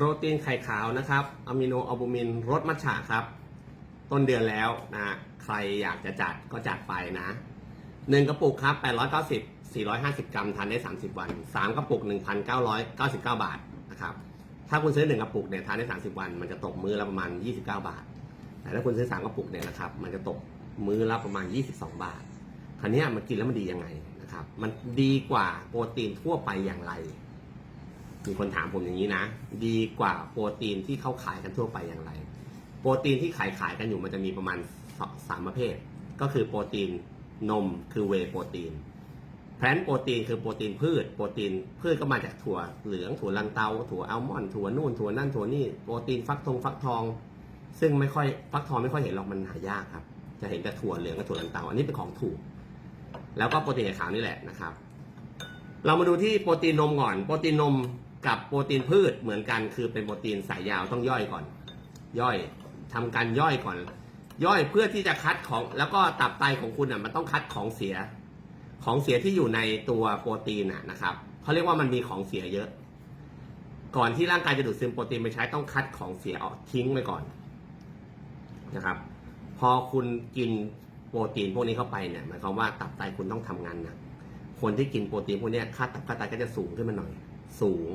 โปรตีนไข่ขาวนะครับอะมิโนอัลบูมินรสมัทฉะครับ ต้นเดือนแล้วนะใครอยากจะจัดก็จัดไปนะหนึ่งกระปุกครับ 890 450 กรัมทานได้ 30 วันสามกระปุก 1,999 บาทนะครับ ถ้าคุณซื้อหนึ่งกระปุกเนี่ยทานได้ 30 วัน มันจะตกมือละประมาณ 29 บาท แต่ถ้าคุณซื้อสามกระปุกเนี่ยนะครับ มันจะตกมือละประมาณ 22 บาท คราวนี้มันกินแล้วมันดียังไงนะครับ มันดีกว่าโปรตีนทั่วไปอย่างไร มีคนถามผมอย่างนี้นะ ดีกว่าโปรตีนที่เขาขายกันทั่วไปอย่างไร โปรตีนที่ขายขายกันอยู่มันจะมีประมาณสามประเภท ก็คือโปรตีนนมคือเวโปรตีนแพลนโปรตีนคือโปรตีนพืช โปรตีนพืชก็มาจากถั่วเหลืองถั่วลันเตา ถั่วอัลมอนด์ถั่วนู่นถั่วนั่นถั่วนี่โปรตีนฟักทองฟักทอง ซึ่งไม่ค่อยฟักทองไม่ค่อยเห็นหรอกมันหายากครับ จะเห็นแต่ถั่วเหลืองกับถั่วลันเตาอันนี้เป็นของถูก แล้วก็โปรตีนขาวนี่แหละนะครับ เรามาดูที่โปรตีนนมก่อนโปรตีนนม กับโปรตีนพืชเหมือนกันคือเป็นโปรตีนสายยาวต้องย่อยก่อน ย่อยทำการย่อยก่อน ย่อยเพื่อที่จะคัดของแล้วก็ตับไตของคุณอะมันต้องคัดของเสีย ของเสียที่อยู่ในตัวโปรตีนอะนะครับเขาเรียกว่ามันมีของเสียเยอะ ก่อนที่ร่างกายจะดูดซึมโปรตีนไปใช้ต้องคัดของเสียออกทิ้งไปก่อนนะครับ พอคุณกินโปรตีนพวกนี้เข้าไปเนี่ยหมายความว่าตับไตคุณต้องทำงานหนักคนที่กินโปรตีนพวกนี้ค่าตับค่าไตก็จะสูงขึ้นมาหน่อย สูง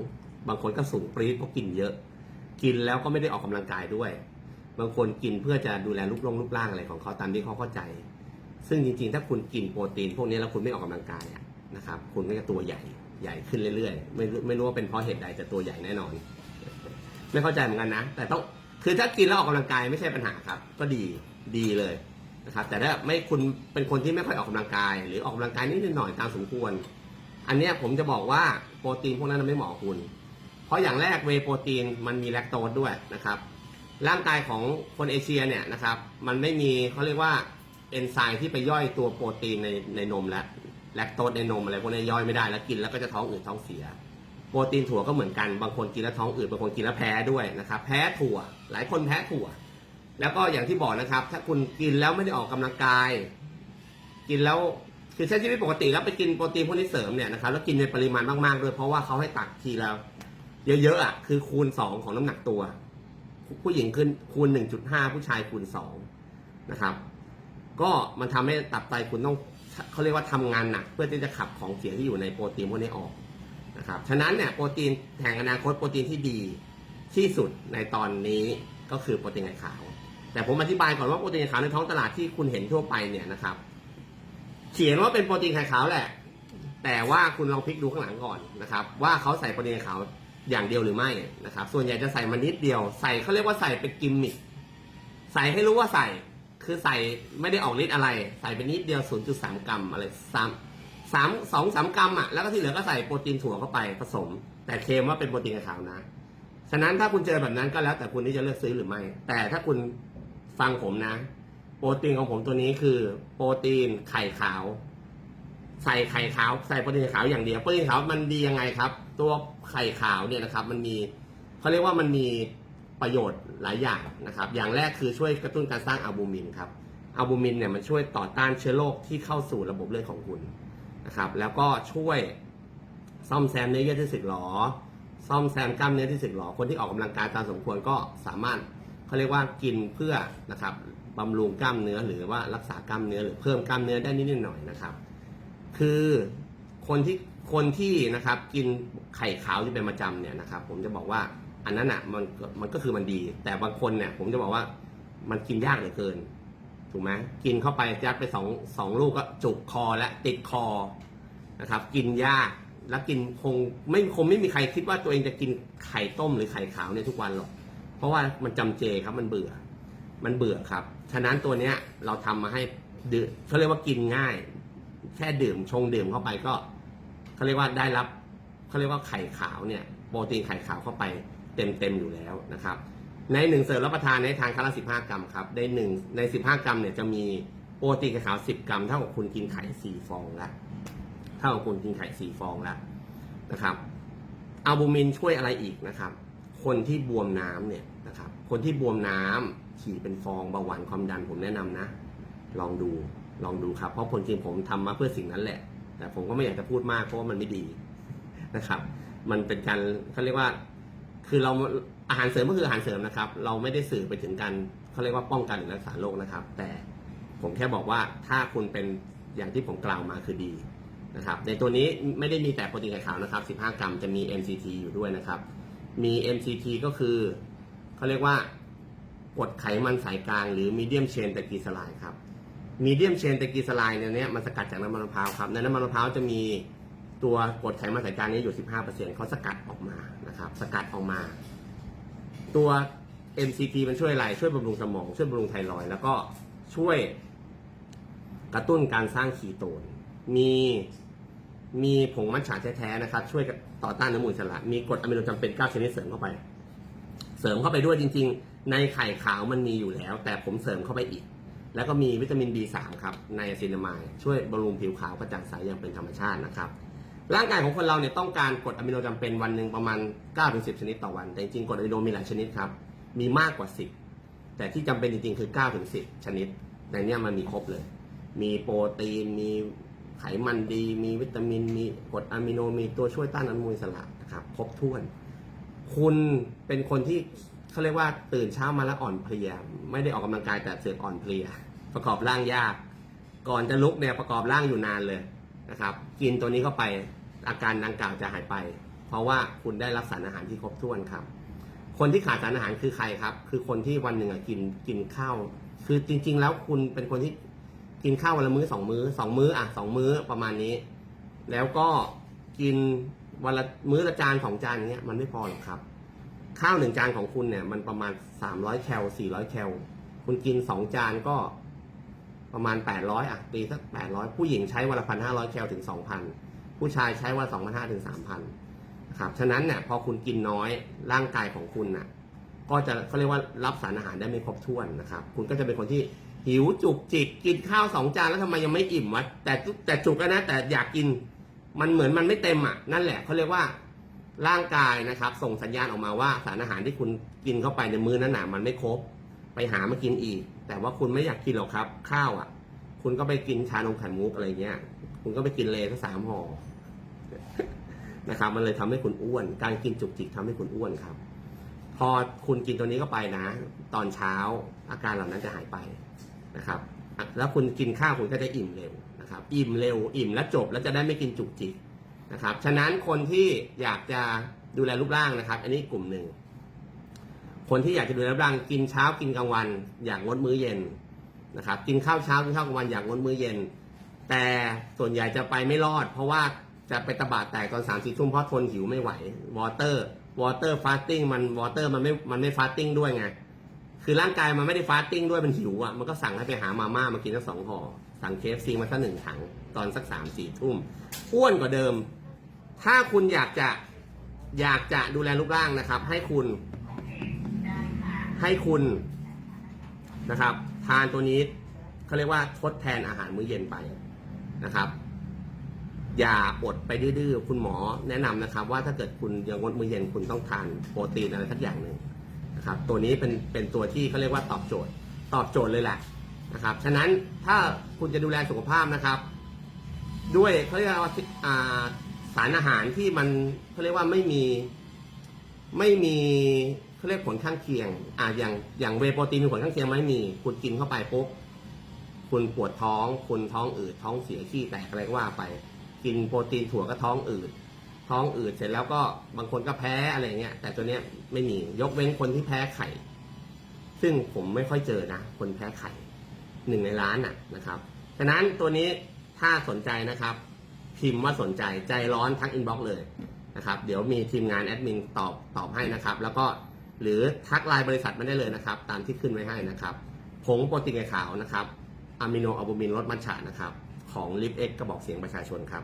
บางคนก็สูงปรี๊ดเพราะกินเยอะ กินแล้วก็ไม่ได้ออกกำลังกายด้วย บางคนกินเพื่อจะดูแลรูปร่างรูปร่างอะไรของเขาตามที่เขาเข้าใจ ซึ่งจริงๆ ถ้าคุณกินโปรตีน พวกนี้แล้วคุณไม่ออกกำลังกายนะครับ คุณก็จะตัวใหญ่ใหญ่ขึ้นเรื่อยๆ ไม่รู้ไม่รู้ว่าเป็นเพราะเหตุใดแต่ตัวใหญ่แน่นอน ไม่เข้าใจเหมือนกันนะ แต่ต้องคือถ้ากินแล้วออกกำลังกายไม่ใช่ปัญหาครับ ก็ดีดีเลยนะครับแต่ถ้าไม่คุณเป็นคนที่ไม่ค่อยออกกำลังกาย หรือออกกำลังกายนิดหน่อยตามสมควร อันเนี้ยผมจะบอกว่า โปรตีนพวกนั้นไม่เหมาะคุณ เพราะอย่างแรกเวโปรตีนมันมีแลคโตสด้วยนะครับ ร่างกายของคนเอเชียเนี่ยนะครับ มันไม่มีเขาเรียกว่าเอนไซม์ที่ไปย่อยตัวโปรตีนในในนมแล้วแลคโตสในนมอะไรพวกนี้ย่อยไม่ได้แล้วกินแล้วก็จะท้องอืดท้องเสีย โปรตีนถั่วก็เหมือนกันบางคนกินแล้วท้องอืดบางคนกินแล้วแพ้ด้วยนะครับ แพ้ถั่ว หลายคนแพ้ถั่ว แล้วก็อย่างที่บอกนะครับ ถ้าคุณกินแล้วไม่ได้ออกกำลังกาย กินแล้ว คือใช้ชีวิตปกติแล้วไปกินโปรตีนพวกนี้เสริมเนี่ยนะครับแล้วกินในปริมาณมากๆด้วยเพราะว่าเขาให้ตักทีแล้วเยอะๆอะคือคูณสองของน้ำหนักตัว ผู้หญิงขึ้นคูณ 1.5 ผู้ชายคูณ2นะครับก็มันทำให้ตับไตคุณต้องเขาเรียกว่าทำงานหนัก เพื่อที่จะขับของเสียที่อยู่ในโปรตีนพวกนี้ออกนะครับฉะนั้นเนี่ยโปรตีนแห่งอนาคตโปรตีนที่ดีที่สุดในตอนนี้ก็คือโปรตีนไข่ขาว แต่ผมอธิบายก่อนว่าโปรตีนไข่ขาวในท้องตลาดที่คุณเห็นทั่วไปเนี่ยนะครับ เขียนว่าเป็นโปรตีนไข่ขาวแหละ แต่ว่าคุณลองพลิกดูข้างหลังก่อนนะครับ ว่าเขาใส่โปรตีนไข่ขาวอย่างเดียวหรือไม่นะครับ ส่วนใหญ่จะใส่มานิดเดียว ใส่เขาเรียกว่าใส่เป็นกิมมิคใส่ให้รู้ว่าใส่ คือใส่ไม่ได้ออกฤทธิ์อะไร ใส่เป็นนิดเดียว 0.3 กรัมอะไรสามสามสองสามกรัมอะ แล้วก็ที่เหลือก็ใส่โปรตีนถั่วเข้าไปผสม แต่เคมว่าเป็นโปรตีนไข่ขาวนะ ฉะนั้นถ้าคุณเจอแบบนั้นก็แล้วแต่คุณที่จะเลือกซื้อหรือไม่ แต่ถ้าคุณฟังผมนะ ปรตีนของผมตัวนี้คือโปรตีนไข่ขาว ใส่ไข่ขาวใส่โปรตีนขาวอย่างเดียวโปรตีนขาวมันดียังไงครับ ตัวไข่ขาวเนี่ยนะครับ มันมีเขาเรียกว่ามันมีประโยชน์หลายอย่างนะครับ อย่างแรกคือช่วยกระตุ้นการสร้างอัลบูมินครับอัลบูมินเนี่ยมันช่วยต่อต้านเชื้อโรคที่เข้าสู่ระบบเลือดของคุณนะครับ แล้วก็ช่วยซ่อมแซมเนื้อเยื่อที่สึกหรอ ซ่อมแซมกล้ามเนื้อที่สึกหรอ คนที่ออกกำลังกายตามสมควรก็สามารถเขาเรียกว่ากินเพื่อนะครับ บำรุงกล้ามเนื้อหรือว่ารักษากล้ามเนื้อหรือเพิ่มกล้ามเนื้อได้นิดหน่อยนะครับ คือคนที่คนที่นะครับกินไข่ขาวที่เป็นประจำเนี่ยนะครับ ผมจะบอกว่าอันนั้นอะมันมันก็คือมันดี แต่บางคนเนี่ยผมจะบอกว่ามันกินยากเหลือเกิน ถูกไหมกินเข้าไปยัดไปสองสองลูกก็จุกคอและติดคอนะครับ กินยากแล้วกินคงไม่คงไม่มีใครคิดว่าตัวเองจะกินไข่ต้มหรือไข่ขาวเนี่ยทุกวันหรอก เพราะว่ามันจำเจครับมันเบื่อ มันเบื่อครับ ฉะนั้นตัวเนี้ยเราทำมาให้ดื่มเขาเรียกว่ากินง่าย แค่ดื่มชงดื่มเข้าไปก็เขาเรียกว่าได้รับเขาเรียกว่าไข่ขาวเนี่ยโปรตีนไข่ขาวเข้าไปเต็มเต็มอยู่แล้วนะครับ ในหนึ่งเสิร์ฟรับประทานในทานครั้งละสิบห้ากรัมครับในหนึ่งในสิบห้ากรัมเนี่ยจะมีโปรตีนไข่ขาวสิบกรัมเท่ากับคุณกินไข่สี่ฟองละเท่ากับคุณกินไข่สี่ฟองล้วนะครับอัลบูมินช่วยอะไรอีกนะครับ คนที่บวมน้ำเนี่ยนะครับ คนที่บวมน้ำ ฉี่เป็นฟองเบาหวานความดันผมแนะนำนะ ลองดูลองดูครับ เพราะคนจริงผมทำมาเพื่อสิ่งนั้นแหละ แต่ผมก็ไม่อยากจะพูดมากเพราะว่ามันไม่ดีนะครับ มันเป็นการเขาเรียกว่า คือเราอาหารเสริมก็คืออาหารเสริมนะครับ เราไม่ได้สื่อไปถึงการเขาเรียกว่าป้องกันหรือรักษาโรคนะครับ แต่ผมแค่บอกว่าถ้าคุณเป็นอย่างที่ผมกล่าวมาคือดีนะครับ ในตัวนี้ไม่ได้มีแต่โปรตีนไข่ขาวนะครับ 15 กรัมจะมี MCT อยู่ด้วยนะครับ มี MCT ก็คือเขาเรียกว่า กรดไขมันสายกลางหรือ medium chain ตะกีสลายครับ medium chain ตะกีสลายเนี่ยเนี่ยมันสกัดจากน้ำมันมะพร้าวครับในน้ำมันมะพร้าวจะมีตัวกรดไขมันสายกลางนี้อยู่ 15%เขาสกัดออกมานะครับสกัดออกมา ตัว MCT มันช่วยอะไรช่วยบำรุงสมอง ช่วยบำรุงไทรอยแล้วก็ช่วยกระตุ้นการสร้างคีโตน มีมีผงมัทฉะแท้ๆนะครับ ช่วยต่อต้านน้ำมูลอิสระ มีกรดอะมิโนจำเป็น 9 ชนิดเสริมเข้าไป เสริมเข้าไปด้วยจริง ๆ ในไข่ขาวมันมีอยู่แล้ว แต่ผมเสริมเข้าไปอีก แล้วก็มีวิตามิน B3 ครับในซินามายช่วยบำรุงผิวขาวกระจ่างใสอย่างเป็นธรรมชาตินะครับ ร่างกายของคนเราเนี่ยต้องการกรดอะมิโนจำเป็นวันหนึ่งประมาณ 9-10 ชนิดต่อวัน แต่จริงๆกรดอะมิโนมีหลายชนิดครับ มีมากกว่า 10 แต่ที่จำเป็นจริงๆคือ 9-10 ชนิด ในเนี้ยมันมีครบเลย มีโปรตีน มีไขมันดี มีวิตามิน มีกรดอะมิโน มีตัวช่วยต้านอนุมูลอิสระนะครับ ครบถ้วน คุณเป็นคนที่ เขาเรียกว่าตื่นเช้ามาแล้วอ่อนเพลีย ไม่ได้ออกกำลังกายแต่เสือกอ่อนเพลีย ประกอบร่างยาก ก่อนจะลุกเนี่ยประกอบร่างอยู่นานเลยนะครับ กินตัวนี้เข้าไปอาการดังกล่าวจะหายไป เพราะว่าคุณได้รับสารอาหารที่ครบถ้วนครับ คนที่ขาดสารอาหารคือใครครับ คือคนที่วันหนึ่งอะกินกินข้าวคือจริง ๆ แล้วคุณเป็นคนที่กินข้าววันละมื้อสองมื้อสองมื้ออะสองมื้อประมาณนี้ แล้วก็กินวันละมื้อละจานสองจานอย่างเงี้ยมันไม่พอหรอกครับ ข้าวหนึ่งจานของคุณเนี่ย มันประมาณสามร้อยแคลสี่ร้อยแคลคุณกินสองจานก็ประมาณแปดร้อยอะตีสักแปดร้อยผู้หญิงใช้วันละพันห้าร้อยแคลถึงสองพันผู้ชายใช้วันสองพันห้าถึงสามพันครับฉะนั้นเนี่ยพอคุณกินน้อยร่างกายของคุณน่ะ ก็จะเขาเรียกว่ารับสารอาหารได้ไม่ครบถ้วนนะครับ คุณก็จะเป็นคนที่หิวจุกจิกกินข้าวสองจานแล้วทำไมยังไม่อิ่มวะแต่จุแต่จุกนะแต่อยากกินมันเหมือนมันไม่เต็มอะนั่นแหละเขาเรียกว่า ร่างกายนะครับ ส่งสัญญาณออกมาว่าสารอาหารที่คุณกินเข้าไปในมื้อนั้นน่ะมันไม่ครบ ไปหามากินอีก แต่ว่าคุณไม่อยากกินหรอกครับ ข้าวอะ คุณก็ไปกินชานมไข่มุกอะไรเงี้ย คุณก็ไปกินเลยสักสามห่อนะครับ มันเลยทำให้คุณอ้วน การกินจุกจิกทำให้คุณอ้วนครับ พอคุณกินตัวนี้เข้าไปนะ ตอนเช้าอาการเหล่านั้นจะหายไปนะครับ แล้วคุณกินข้าวคุณก็จะอิ่มเร็วนะครับ อิ่มเร็ว อิ่มแล้วจบแล้วจะได้ไม่กินจุกจิก นะครับ ฉะนั้นคนที่อยากจะดูแลรูปร่างนะครับ อันนี้กลุ่มหนึ่ง คนที่อยากจะดูแลรูปร่างกินเช้ากินกลางวัน อย่างงดมื้อเย็นนะครับ กินข้าวเช้ากินข้าวกลางวันอย่างงดมื้อเย็น แต่ส่วนใหญ่จะไปไม่รอด เพราะว่าจะไปตะบาดแตกตอนสามสี่ทุ่มเพราะทนหิวไม่ไหววอเตอร์วอเตอร์ฟาสติ้งมันวอเตอร์มันไม่มันไม่ฟาสติ้งด้วยไงคือร่างกายมันไม่ได้ฟาสติ้งด้วยมันหิวอะมันก็สั่งให้ไปหามาม่ามากินสักสองห่อสั่งเคฟซีมาสักหนึ่งถังตอนสักสามสี่ทุ่มอ้วนกว่าเดิม ถ้าคุณอยากจะอยากจะดูแลรูปร่างนะครับ ให้คุณให้คุณนะครับ ทานตัวนี้เขาเรียกว่าทดแทนอาหารมื้อเย็นไปนะครับ อย่าอดไปดื้อๆคุณหมอแนะนำนะครับ ว่าถ้าเกิดคุณยังงดมื้อเย็นคุณต้องทานโปรตีนอะไรสักอย่างหนึ่งนะครับ ตัวนี้เป็นเป็นตัวที่เขาเรียกว่าตอบโจทย์ ตอบโจทย์เลยแหละนะครับฉะนั้นถ้าคุณจะดูแลสุขภาพนะครับ ด้วยเขาเรียกว่า สารอาหารที่มันเขาเรียกว่าไม่มีไม่มีเขาเรียกผลข้างเคียง อ่าอย่างอย่างเวโปรตีนมีผลข้างเคียงไหมมี คุณกินเข้าไปปุ๊บคุณปวดท้อง คุณท้องอืดท้องเสียขี้แตกอะไรก็ว่าไป กินโปรตีนถั่วก็ท้องอืดท้องอืดเสร็จแล้วก็บางคนก็แพ้อะไรเงี้ยแต่ตัวเนี้ยไม่มียกเว้นคนที่แพ้ไข่ ซึ่งผมไม่ค่อยเจอนะ คนแพ้ไข่หนึ่งในล้านน่ะนะครับฉะนั้นตัวนี้ถ้าสนใจนะครับ พิมพ์ว่าสนใจใจร้อนทักอินบ็อกซ์เลยนะครับ เดี๋ยวมีทีมงานแอดมินตอบตอบให้นะครับ แล้วก็หรือทักไลน์บริษัทมาได้เลยนะครับ ตามที่ขึ้นไว้ให้นะครับผงโปรตีนไข่ขาวนะครับอะมิโนอัลบูมินลดมัทฉะนะครับ ของลิฟเอ็กกระบอกเสียงประชาชนครับ